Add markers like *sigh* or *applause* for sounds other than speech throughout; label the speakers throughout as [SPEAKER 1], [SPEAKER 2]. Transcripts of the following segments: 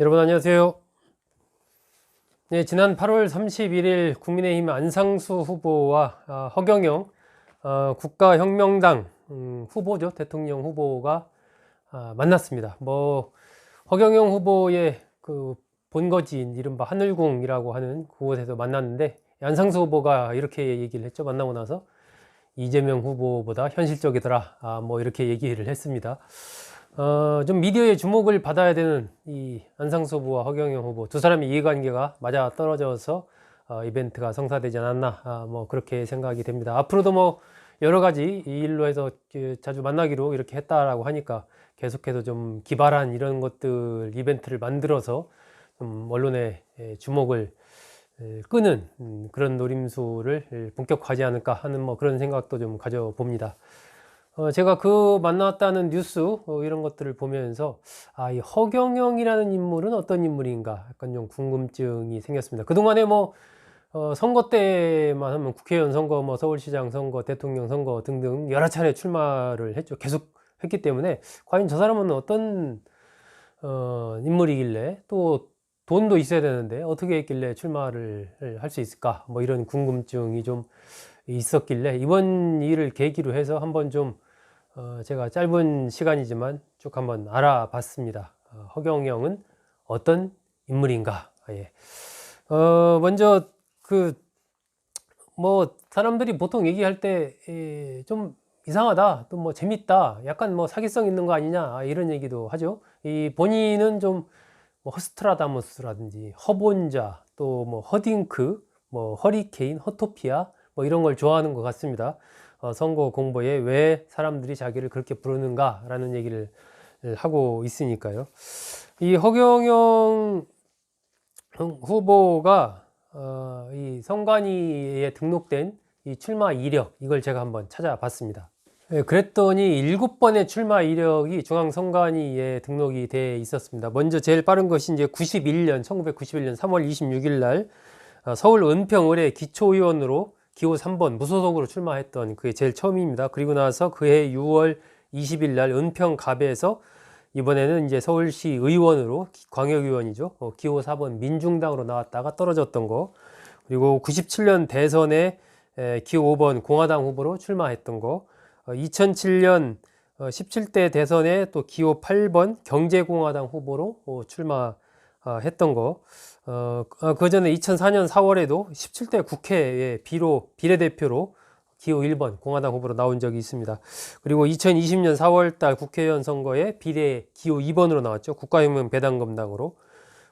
[SPEAKER 1] 여러분 안녕하세요. 네, 지난 8월 31일 국민의힘 안상수 후보와 아, 허경영 어, 국가혁명당 음, 후보죠 대통령 후보가 아, 만났습니다. 뭐 허경영 후보의 그 본거지인 이른바 하늘궁이라고 하는 그곳에서 만났는데 안상수 후보가 이렇게 얘기를 했죠. 만나고 나서 이재명 후보보다 현실적이더라. 아, 뭐 이렇게 얘기를 했습니다. 어, 좀 미디어의 주목을 받아야 되는 이 안상수 후보와 허경영 후보 두 사람의 이해관계가 맞아 떨어져서 어, 이벤트가 성사되지 않았나 아, 뭐 그렇게 생각이 됩니다. 앞으로도 뭐 여러 가지 이 일로 해서 그 자주 만나기로 이렇게 했다라고 하니까 계속해서 좀 기발한 이런 것들 이벤트를 만들어서 좀 언론의 예, 주목을 에, 끄는 음, 그런 노림수를 예, 본격화하지 않을까 하는 뭐 그런 생각도 좀 가져봅니다. 어, 제가 그 만났다는 뉴스 어, 이런 것들을 보면서 아, 이 허경영이라는 인물은 어떤 인물인가 약간 좀 궁금증이 생겼습니다. 그동안에 뭐 어, 선거 때만 하면 국회의원 선거, 뭐 서울시장 선거, 대통령 선거 등등 여러 차례 출마를 했죠. 계속 했기 때문에 과연 저 사람은 어떤 어, 인물이길래 또 돈도 있어야 되는데 어떻게 했길래 출마를 할 수 있을까? 뭐 이런 궁금증이 좀 있었길래 이번 일을 계기로 해서 한번 좀 어, 제가 짧은 시간이지만 쭉 한번 알아봤습니다. 어, 허경영은 어떤 인물인가? 아, 예. 어, 먼저 그 뭐 사람들이 보통 얘기할 때좀 이상하다, 또 뭐 재밌다, 약간 뭐 사기성 있는 거 아니냐 아, 이런 얘기도 하죠. 이 본인은 좀 뭐 허스트라다무스라든지 허본자, 또 뭐 허딩크, 뭐 허리케인, 허토피아 뭐 이런 걸 좋아하는 것 같습니다. 어, 선거 공보에 왜 사람들이 자기를 그렇게 부르는가라는 얘기를 하고 있으니까요. 이 허경영 후보가 어, 이 선관위에 등록된 이 출마 이력 이걸 제가 한번 찾아봤습니다. 예, 그랬더니 일곱 번의 출마 이력이 중앙 선관위에 등록이 돼 있었습니다. 먼저 제일 빠른 것이 이제 91년, 1991년 3월 26일 날 어, 서울 은평을의 기초의원으로 기호 3번 무소속으로 출마했던 그게 제일 처음입니다. 그리고 나서 그해 6월 20일 날 은평 갑에서 이번에는 이제 서울시 의원으로 광역의원이죠. 어, 기호 4번 민중당으로 나왔다가 떨어졌던 거. 그리고 97년 대선에 에, 기호 5번 공화당 후보로 출마했던 거. 어, 2007년 어, 17대 대선에 또 기호 8번 경제공화당 후보로 어, 출마 했던 거. 어, 그 전에 2004년 4월에도 17대 국회에 비로 비례대표로 기호 1번 공화당 후보로 나온 적이 있습니다. 그리고 2020년 4월 달 국회의원 선거에 비례 기호 2번으로 나왔죠. 국가혁명 배당검당으로.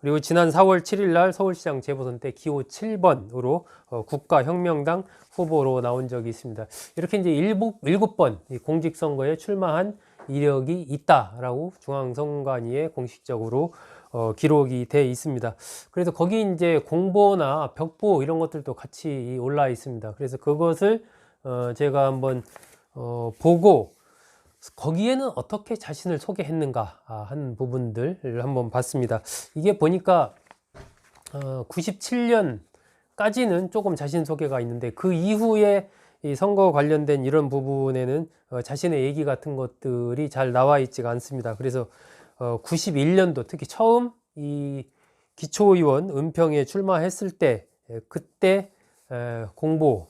[SPEAKER 1] 그리고 지난 4월 7일 날 서울시장 재보선 때 기호 7번으로 어, 국가혁명당 후보로 나온 적이 있습니다. 이렇게 이제 일곱, 일곱 번 공직선거에 출마한 이력이 있다라고 중앙선관위에 공식적으로 어, 기록이 돼 있습니다. 그래서 거기 이제 공보나 벽보 이런 것들도 같이 올라 있습니다. 그래서 그것을 어, 제가 한번 어, 보고 거기에는 어떻게 자신을 소개했는가 아, 한 부분들을 한번 봤습니다. 이게 보니까 어, 97년까지는 조금 자신 소개가 있는데 그 이후에 이 선거 관련된 이런 부분에는 어, 자신의 얘기 같은 것들이 잘 나와 있지가 않습니다. 그래서 어, 91년도 특히 처음 이 기초의원 은평에 출마했을 때 에, 그때 에, 공보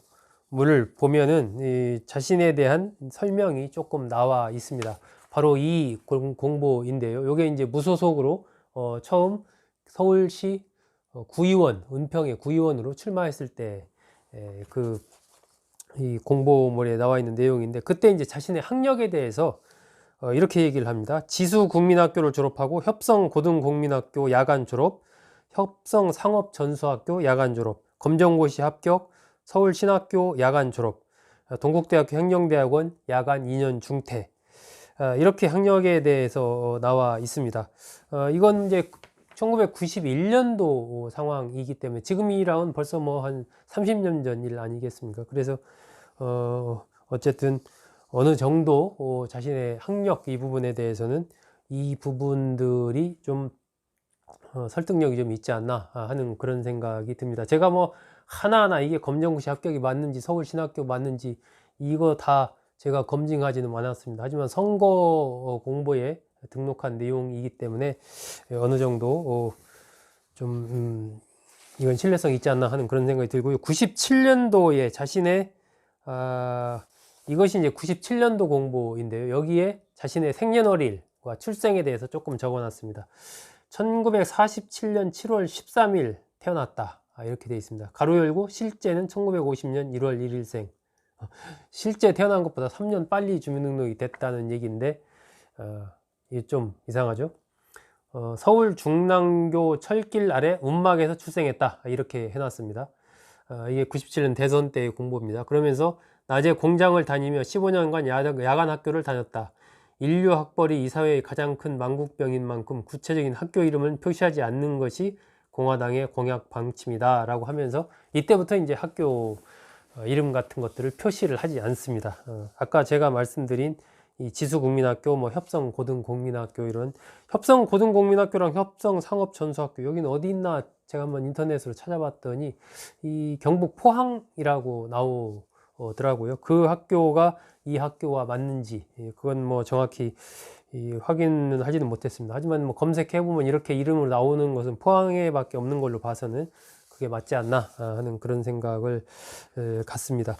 [SPEAKER 1] 물을 보면은 이 자신에 대한 설명이 조금 나와 있습니다. 바로 이 공보인데요. 이게 이제 무소속으로 어, 처음 서울시 어, 구의원 은평의 구의원으로 출마했을 때그이 공보물에 나와 있는 내용인데 그때 이제 자신의 학력에 대해서 어, 이렇게 얘기를 합니다. 지수 국민학교를 졸업하고 협성 고등국민학교 야간 졸업, 협성 상업 전수학교 야간 졸업, 검정고시 합격, 서울 신학교 야간 졸업, 동국대학교 행정대학원 야간 2년 중퇴 어, 이렇게 학력에 대해서 나와 있습니다. 어, 이건 이제 1991년도 상황이기 때문에 지금이랑은 벌써 뭐 한 30년 전 일 아니겠습니까? 그래서 어 어쨌든 어느 정도 자신의 학력 이 부분에 대해서는 이 부분들이 좀 설득력이 좀 있지 않나 하는 그런 생각이 듭니다. 제가 뭐 하나하나 이게 검정고시 합격이 맞는지 서울신학교 맞는지 이거 다 제가 검증하지는 않았습니다. 하지만 선거 공보에 등록한 내용이기 때문에 어느 정도 어, 좀 음, 이건 신뢰성 있지 않나 하는 그런 생각이 들고요. 97년도에 자신의 아, 이것이 이제 97년도 공보인데요. 여기에 자신의 생년월일과 출생에 대해서 조금 적어놨습니다. 1947년 7월 13일 태어났다. 아, 이렇게 되어 있습니다. 가로 열고 실제는 1950년 1월 1일생. 실제 태어난 것보다 3년 빨리 주민등록이 됐다는 얘기인데 어, 이게 좀 이상하죠. 어, 서울 중랑교 철길 아래 운막에서 출생했다 이렇게 해놨습니다. 어, 이게 97년 대선 때의 공보입니다. 그러면서 낮에 공장을 다니며 15년간 야간, 학교를 다녔다. 인류 학벌이 이 사회의 가장 큰 망국병인 만큼 구체적인 학교 이름은 표시하지 않는 것이 공화당의 공약 방침이다라고 하면서 이때부터 이제 학교 어, 이름 같은 것들을 표시를 하지 않습니다. 어, 아까 제가 말씀드린 이 지수국민학교, 뭐 협성고등국민학교 이런 협성고등국민학교랑 협성상업전수학교 여기는 어디 있나 제가 한번 인터넷으로 찾아봤더니 이 경북 포항이라고 나오 더라고요. 그 학교가 이 학교와 맞는지 예, 그건 뭐 정확히 이 확인은 하지는 못했습니다. 하지만 뭐 검색해 보면 이렇게 이름으로 나오는 것은 포항에밖에 없는 걸로 봐서는 그게 맞지 않나 하는 그런 생각을 갖습니다.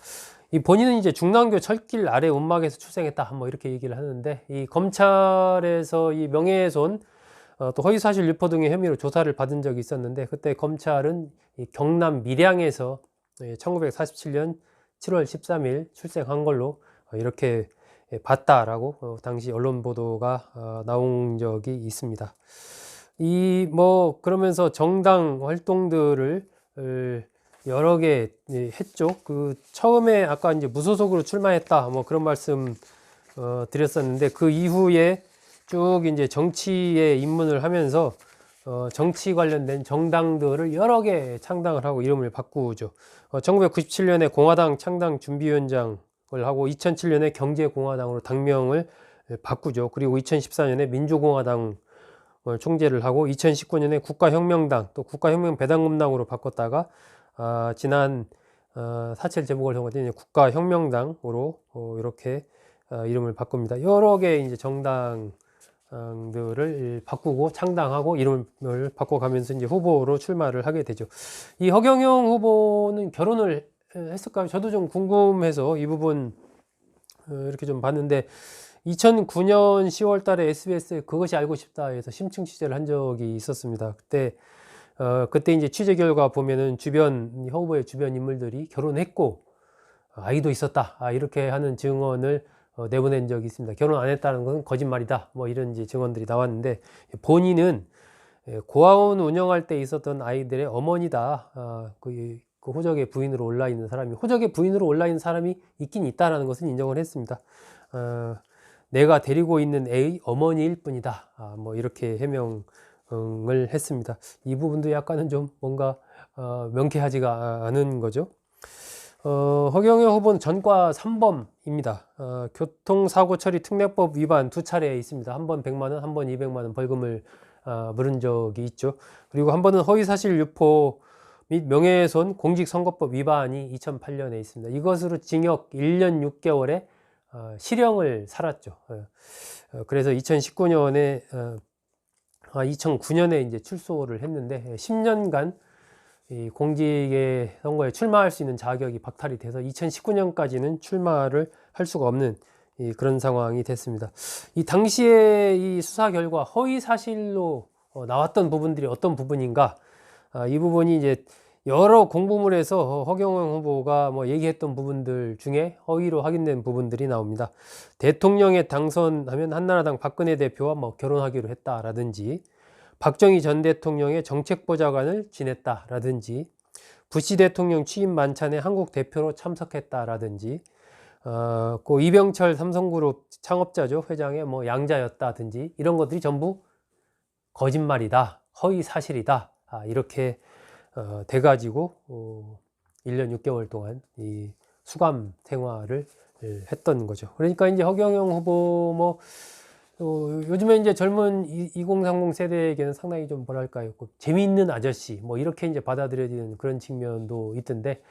[SPEAKER 1] 이 본인은 이제 중랑교 철길 아래 움막에서 출생했다 뭐 이렇게 얘기를 하는데 이 검찰에서 이 명예훼손 어, 또 허위사실 유포 등의 혐의로 조사를 받은 적이 있었는데 그때 검찰은 이 경남 밀양에서 1947년 7월 13일 출생한 걸로 어, 이렇게 봤다라고 어, 당시 언론 보도가 어, 나온 적이 있습니다. 이 뭐 그러면서 정당 활동들을 여러 개 했죠. 그 처음에 아까 이제 무소속으로 출마했다 뭐 그런 말씀 어, 드렸었는데 그 이후에 쭉 이제 정치에 입문을 하면서 어, 정치 관련된 정당들을 여러 개 창당을 하고 이름을 바꾸죠. 어, 1997년에 공화당 창당 준비위원장을 하고 2007년에 경제공화당으로 당명을 바꾸죠. 그리고 2014년에 민주공화당을 총재를 하고 2019년에 국가혁명당 또 국가혁명 배당금당으로 바꿨다가 아, 지난 어, 사찰 제목을 정하된 국가혁명당으로 어, 이렇게 어, 이름을 바꿉니다. 여러 개 이제 정당 들을 바꾸고 창당하고 이름을 바꿔가면서 이제 후보로 출마를 하게 되죠. 이 허경영 후보는 결혼을 했을까요? 저도 좀 궁금해서 이 부분 어, 이렇게 좀 봤는데 2009년 10월 달에 SBS에 그것이 알고 싶다 해서 심층 취재를 한 적이 있었습니다. 그때 어, 그때 이제 취재 결과 보면은 주변, 허우버의 주변 인물들이 결혼했고, 아이도 있었다. 아, 이렇게 하는 증언을 어, 내보낸 적이 있습니다. 결혼 안 했다는 것은 거짓말이다. 뭐 이런 이제 증언들이 나왔는데, 본인은 예, 고아원 운영할 때 있었던 아이들의 어머니다. 아, 그, 그 호적의 부인으로 올라 있는 사람이, 호적의 부인으로 올라 있는 사람이 있긴 있다라는 것은 인정을 했습니다. 어, 내가 데리고 있는 애의 어머니일 뿐이다. 아, 뭐 이렇게 해명, 을 했습니다. 이 부분도 약간은 좀 뭔가 어, 명쾌하지가 않은 거죠. 어, 허경영 후보는 전과 3범입니다. 어, 교통사고 처리 특례법 위반 두 차례 있습니다. 한 번 100만 원, 한 번 200만 원 벌금을 어, 물은 적이 있죠. 그리고 한 번은 허위사실 유포 및 명예훼손 공직선거법 위반이 2008년에 있습니다. 이것으로 징역 1년 6개월에 어, 실형을 살았죠. 어, 어 그래서 2019년에 어, 2009년에 아, 이제 출소를 했는데 10년간 이 공직의 선거에 출마할 수 있는 자격이 박탈이 돼서 2019년까지는 출마를 할 수가 없는 이 그런 상황이 됐습니다. 이 당시에 이 수사 결과 허위 사실로 어, 나왔던 부분들이 어떤 부분인가? 아, 이 부분이 이제 여러 공부물에서 허경영 후보가 뭐 얘기했던 부분들 중에 허위로 확인된 부분들이 나옵니다. 대통령에 당선하면 한나라당 박근혜 대표와 뭐 결혼하기로 했다라든지 박정희 전 대통령의 정책보좌관을 지냈다라든지 부시 대통령 취임 만찬에 한국 대표로 참석했다라든지 어, 그 이병철 삼성그룹 창업자죠 회장의 뭐 양자였다든지 이런 것들이 전부 거짓말이다 허위 사실이다 아, 이렇게 어, 돼가지고 어, 1년 6개월 동안 이 수감 생활을 했던 거죠. 그러니까 이제 허경영 후보 뭐 어, 요즘에 이제 젊은 2030 세대에게는 상당히 좀 뭐랄까요, 그 재미있는 아저씨 뭐 이렇게 이제 받아들여지는 그런 측면도 있던데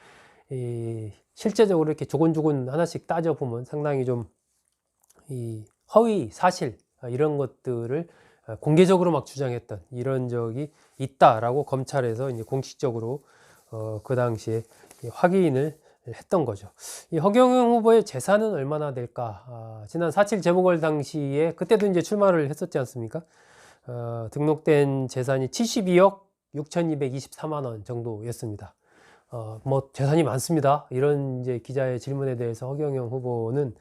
[SPEAKER 1] 이, 실제적으로 이렇게 조곤조곤 하나씩 따져 보면 상당히 좀 이 허위 사실 아, 이런 것들을 아, 공개적으로 막 주장했던 이런 적이 있다라고 검찰에서 이제 공식적으로 어, 그 당시에 이 확인을 했던 거죠. 이 허경영 후보의 재산은 얼마나 될까? 아, 지난 4.7 재보궐 당시에 그때도 이제 출마를 했었지 않습니까? 어, 등록된 재산이 72억 6,224만 원 정도였습니다. 어, 뭐 재산이 많습니다. 이런 이제 기자의 질문에 대해서 허경영 후보는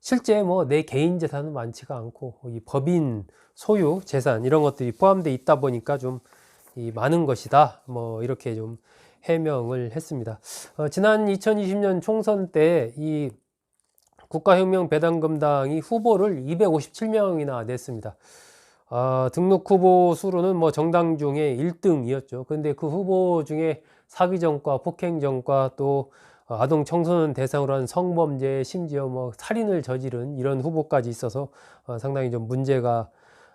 [SPEAKER 1] 실제 뭐 내 개인 재산은 많지가 않고 이 법인 소유 재산 이런 것들이 포함되어 있다 보니까 좀 이 많은 것이다. 뭐 이렇게 좀 해명을 했습니다. 어, 지난 2020년 총선 때 이 국가혁명 배당금당이 후보를 257명이나 냈습니다. 어, 등록 후보 수로는 뭐 정당 중에 1등이었죠. 근데 그 후보 중에 사기 전과, 폭행 전과 또 어, 아동 청소년 대상으로 한 성범죄, 심지어 뭐 살인을 저지른 이런 후보까지 있어서 어, 상당히 좀 문제가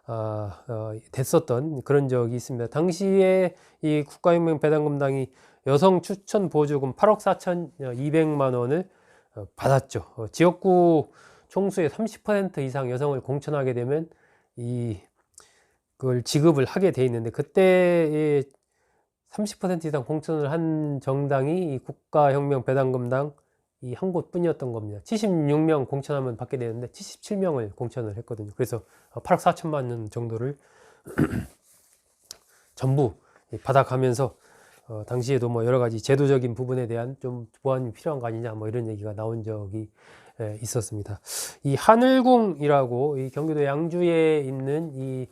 [SPEAKER 1] 어, 어, 됐었던 그런 적이 있습니다. 당시에 이 국가혁명 배당금당이 여성 추천 보조금 8억 4천 2백만 원을 어, 받았죠. 어, 지역구 총수의 30% 이상 여성을 공천하게 되면 이 그걸 지급을 하게 돼 있는데 그때 30% 이상 공천을 한 정당이 이 국가혁명 배당금당 이 한 곳뿐이었던 겁니다. 76명 공천하면 받게 되는데 77명을 공천을 했거든요. 그래서 8억 4천만 원 정도를 *clears throat* 전부 받아가면서 어, 당시에도 뭐 여러 가지 제도적인 부분에 대한 좀 보완이 필요한 거 아니냐 뭐 이런 얘기가 나온 적이 예, 있었습니다. 이 하늘궁이라고 이 경기도 양주에 있는 이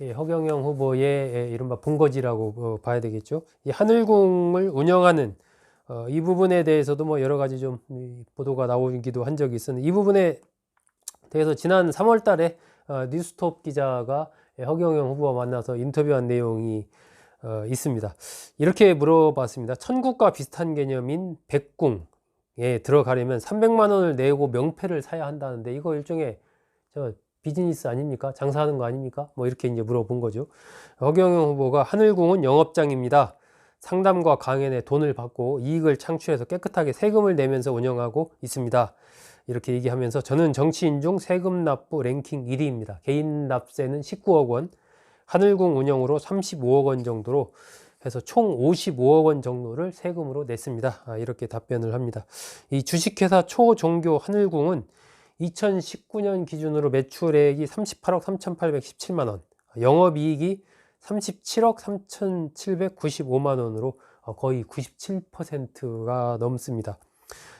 [SPEAKER 1] 예, 허경영 후보의 예, 이른바 본거지라고 어, 봐야 되겠죠. 이 하늘궁을 운영하는 어, 이 부분에 대해서도 뭐 여러 가지 좀 이, 보도가 나오기도 한 적이 있었는데 이 부분에 대해서 지난 3월 달에 어, 뉴스톱 기자가 예, 허경영 후보와 만나서 인터뷰한 내용이 어, 있습니다. 이렇게 물어봤습니다. 천국과 비슷한 개념인 백궁에 들어가려면 300만 원을 내고 명패를 사야 한다는데 이거 일종의 저 비즈니스 아닙니까? 장사하는 거 아닙니까? 뭐 이렇게 이제 물어본 거죠. 허경영 후보가 하늘궁은 영업장입니다. 상담과 강연에 돈을 받고 이익을 창출해서 깨끗하게 세금을 내면서 운영하고 있습니다. 이렇게 얘기하면서 저는 정치인 중 세금 납부 랭킹 1위입니다. 개인 납세는 19억 원, 하늘궁 운영으로 35억 원 정도로 해서 총 55억 원 정도를 세금으로 냈습니다. 아, 이렇게 답변을 합니다. 이 주식회사 초종교 하늘궁은 2019년 기준으로 매출액이 38억 3,817만 원, 영업이익이 37억 3,795만 원으로 어, 거의 97%가 넘습니다.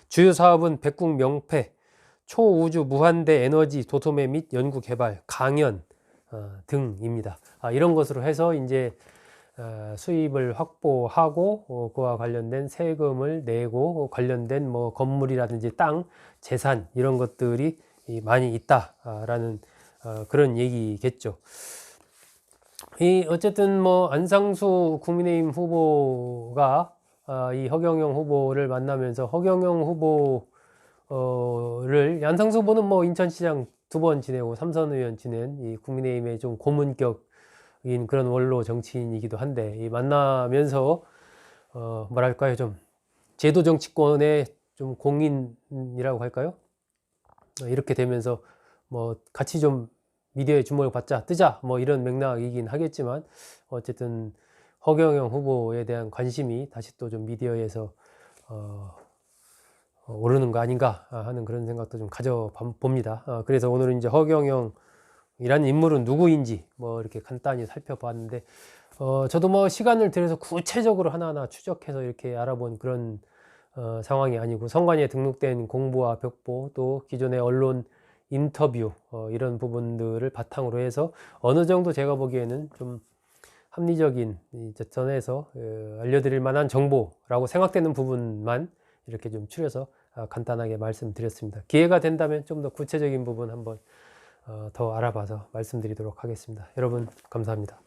[SPEAKER 1] 주요 사업은 백궁 명패, 초우주 무한대 에너지 도소매 및 연구 개발, 강연 어, 등입니다. 아, 이런 것으로 해서 이제 어, 수입을 확보하고 어, 그와 관련된 세금을 내고 관련된 뭐 건물이라든지 땅, 재산 이런 것들이 이 많이 있다라는 어, 그런 얘기겠죠. 이 어쨌든 뭐 안상수 국민의힘 후보가 어, 이 허경영 후보를 만나면서 허경영 후보를 안상수 후보는 뭐 인천시장 두 번 지내고 삼선 의원 지낸 이 국민의힘의 좀 고문격인 그런 원로 정치인이기도 한데 이 만나면서 어 뭐랄까요 좀 제도 정치권의 좀 공인이라고 할까요? 어, 이렇게 되면서 뭐 같이 좀 미디어의 주목을 받자 뜨자 뭐 이런 맥락이긴 하겠지만 어쨌든 허경영 후보에 대한 관심이 다시 또 좀 미디어에서 어, 어, 오르는 거 아닌가 하는 그런 생각도 좀 가져 봅니다. 어, 그래서 오늘은 이제 허경영이라는 인물은 누구인지 뭐 이렇게 간단히 살펴봤는데 어, 저도 뭐 시간을 들여서 구체적으로 하나하나 추적해서 이렇게 알아본 그런 어, 상황이 아니고 성관위에 등록된 공부와 벽보 또 기존의 언론 인터뷰 어, 이런 부분들을 바탕으로 해서 어느 정도 제가 보기에는 좀 합리적인 전에서 어, 알려드릴 만한 정보라고 생각되는 부분만 이렇게 좀 추려서 어, 간단하게 말씀드렸습니다. 기회가 된다면 좀 더 구체적인 부분 한번 어, 더 알아봐서 말씀드리도록 하겠습니다. 여러분 감사합니다.